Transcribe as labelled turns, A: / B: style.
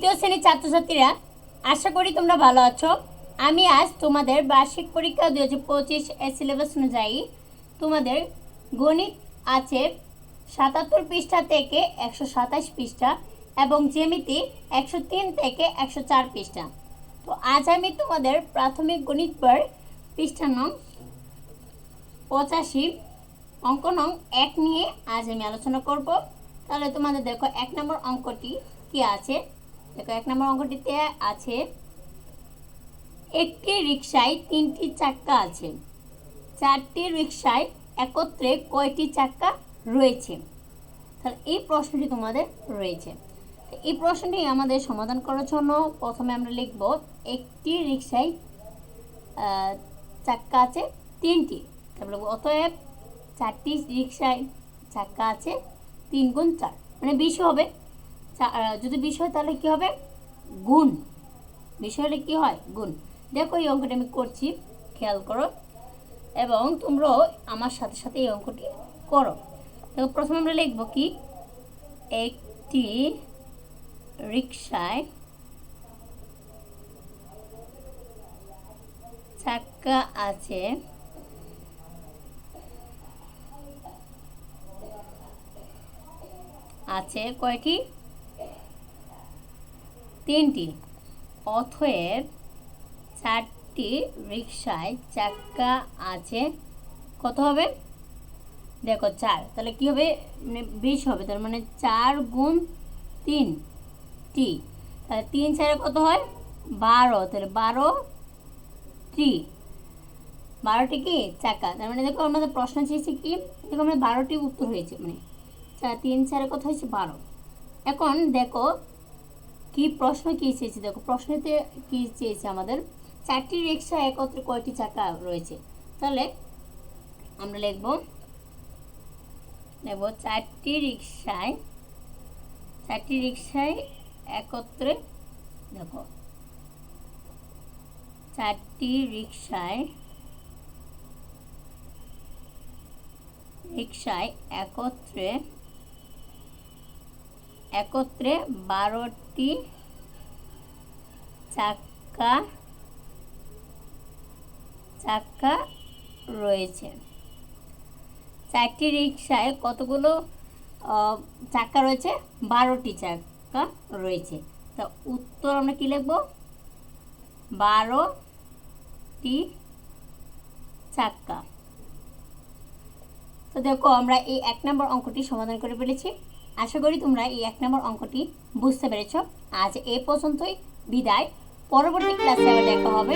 A: তৃতীয় শ্রেণির ছাত্রছাত্রীরা, আশা করি তোমরা ভালো আছো। আমি আজ তোমাদের বার্ষিক পরীক্ষা দু হাজার পঁচিশ সিলেবাস অনুযায়ী তোমাদের গণিত আছে সাতাত্তর পৃষ্ঠা থেকে একশো সাতাশ পৃষ্ঠা এবং জ্যামিতি একশো তিন থেকে একশো চার পৃষ্ঠা। তো আজ আমি তোমাদের প্রাথমিক গণিত বই পৃষ্ঠা নং পঁচাশি, অঙ্ক নং এক নিয়ে আজ আমি আলোচনা করব। তাহলে তোমাদের দেখো এক নম্বর অঙ্কটি কি আছে? দেখো, এক নম্বর অঙ্কটিতে আছে, একটি রিক্সায় তিনটি চাক্কা আছে। চারটি রিক্সায় একত্রে কয়টি চাক্কা রয়েছে? তাহলে এই প্রশ্নটি তোমাদের রয়েছে। এই প্রশ্নটি আমাদের সমাধান করার জন্য প্রথমে আমরা লিখব, একটি রিক্সায় চাক্কা আছে তিনটি। তারপরে অতএব চারটি রিক্সায় চাক্কা আছে তিন গুণ চার। মানে বিশ হবে। যদি বিশ হয় তাহলে কি হবে? গুণ। বিশ হলে কি হয়? গুণ। দেখো এই অঙ্কটি আমি করছি, খেয়াল করো। এবং তোমরাও আমার সাথে সাথে এই অঙ্কটি করো। দেখো, প্রথমে আমরা লিখব কি? একটি রিক্সায় চাক্কা আছে। আছে কয়টি? তিনটি। অথয়ের চারটি রিক্সায় চাক্কা আছে। কত হবে? দেখো চার। তাহলে কি হবে? মানে বিশ হবে। তার মানে চার গুণ তিন টি তাহলে তিন চারে কত হয়? বারো। তাহলে বারো টি। বারোটি কি? চাকা তার মানে দেখো আমাদের প্রশ্ন চেয়েছে কি? দেখো আমরা বারোটি উত্তর হয়েছে। মানে চার তিন চারে কত হয়েছে? বারো। এখন দেখো কি প্রশ্ন কি চেয়েছে? দেখো, প্রশ্নতে কি চেয়েছে আমাদের? চারটি রিক্সা একত্রে কয়টি চাকা রয়েছে? তাহলে আমরা লিখব লিখব চারটি রিক্সায় চারটি রিক্সায় একত্রে, দেখো, চারটি রিক্সায় রিক্সায় একত্রে একত্রে বারোটি চাক্কা চাক্কা রয়েছে। চারটি রিক্সায় কতগুলো চাক্কা রয়েছে? বারোটি চাক্কা রয়েছে। তা উত্তর আমরা কি লিখব? বারোটি চাক্কা। তো দেখো আমরা এই এক নম্বর অঙ্কটি সমাধান করে ফেলেছি। আশা করি তোমরা এই এক নম্বর অঙ্কটি বুঝতে পেরেছ। আজ এ পর্যন্তই। বিদায়। পরবর্তী ক্লাসে আবার দেখা হবে।